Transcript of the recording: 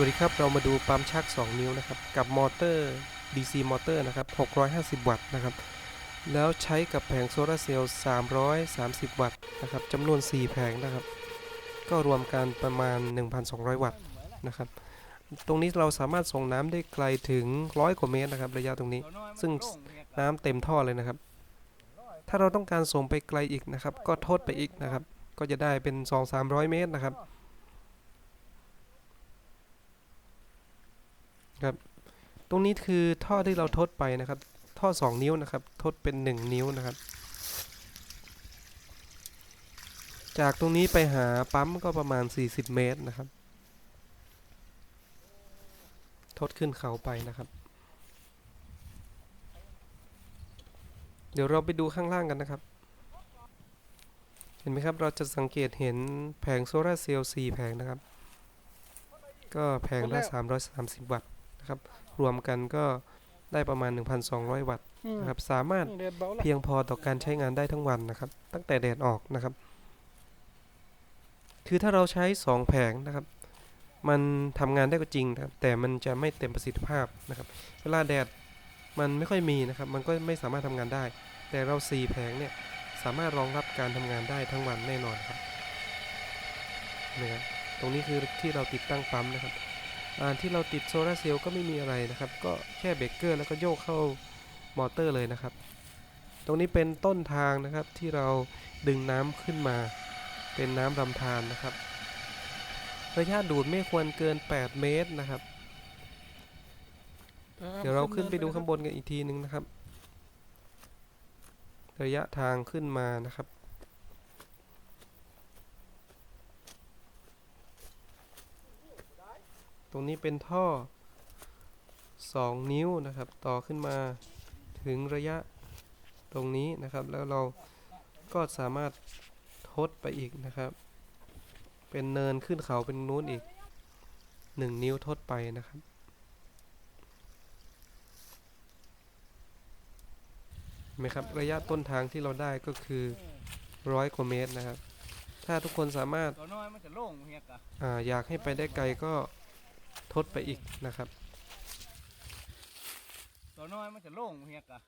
วัสดีครับ เรามาดูปั๊มชัก 2 นิ้วนะครับ กับมอเตอร์ DC มอเตอร์นะครับ 650 วัตต์นะครับ แล้วใช้กับแผงโซลาร์เซลล์ 330 วัตต์นะครับจำนวน 4 แผงนะครับ ก็รวมกันประมาณ 1,200 วัตต์นะครับ ตรงนี้เราสามารถส่งน้ำได้ไกลถึง 100 กว่าเมตรนะครับ ระยะตรงนี้ ซึ่งน้ำเต็มท่อเลยนะครับ ถ้าเราต้องการส่งไปไกลอีกนะครับ ก็ทดไปอีกนะครับ ก็จะได้เป็น 2-300 เมตรนะครับ ตรงนี้คือท่อที่เราทดไปนะครับ ท่อ 2 นิ้วนะครับ ทดเป็น 1 นิ้วนะครับ จากตรงนี้ไปหาปั๊มก็ประมาณ 40 เมตรนะครับ ทดขึ้นเขาไปนะครับ เดี๋ยวเราไปดูข้างล่างกันนะครับเห็นไหมครับ เราจะสังเกตเห็นแผงโซลาร์เซลล์4แผงนะครับ ก็แผงละ330 วัตต์ นะครับ รวมกันก็ได้ประมาณ 1,200 วัตต์นะครับ สามารถเด็ดเบาละเพียงพอต่อการใช้งานได้ทั้งวันนะครับ ตั้งแต่แดดออกนะครับ คือถ้าเราใช้ 2 แผงนะครับ มันทำงานได้ก็จริงนะครับ แต่มันจะไม่เต็มประสิทธิภาพนะครับ เวลาแดดมันไม่ค่อยมีนะครับ มันก็ไม่สามารถทำงานได้ แต่เรา 4 แผงเนี่ยสามารถรองรับการทำงานได้ทั้งวันแน่นอนครับนะครับตรงนี้คือที่เราติดตั้งปั๊มนะครับอ่า ที่เราติดโซลาร์เซลล์ก็ไม่มีอะไรนะครับ ก็แค่เบรกเกอร์แล้วก็โยกเข้ามอเตอร์เลยนะครับ ตรงนี้เป็นต้นทางนะครับที่เราดึงน้ำขึ้นมา เป็นน้ำลำธารนะครับ ระยะดูดไม่ควรเกิน 8 เมตรนะครับ เดี๋ยวเราขึ้นไปดูข้างบนกันอีกทีนึงนะครับ ระยะทางขึ้นมานะครับ ตรงนี้เป็นท่อ 2 นิ้วนะครับ ต่อขึ้นมาถึงระยะตรงนี้นะครับ แล้วเราก็สามารถทดไปอีกนะครับ เป็นเนินขึ้นเขาเป็นนู้นอีก 1 นิ้วทดไปนะครับเห็นไหมครับระยะต้นทางที่เราได้ก็คือร้อยกว่าเมตรนะครับ ถ้าทุกคนสามารถตัวน้อยมันจะโล่งเฮียกะอาอยากให้ไปได้ไกลก็ ทดไปอีกนะครับ ตัวน้อยมันจะโล่งเฮียกอะ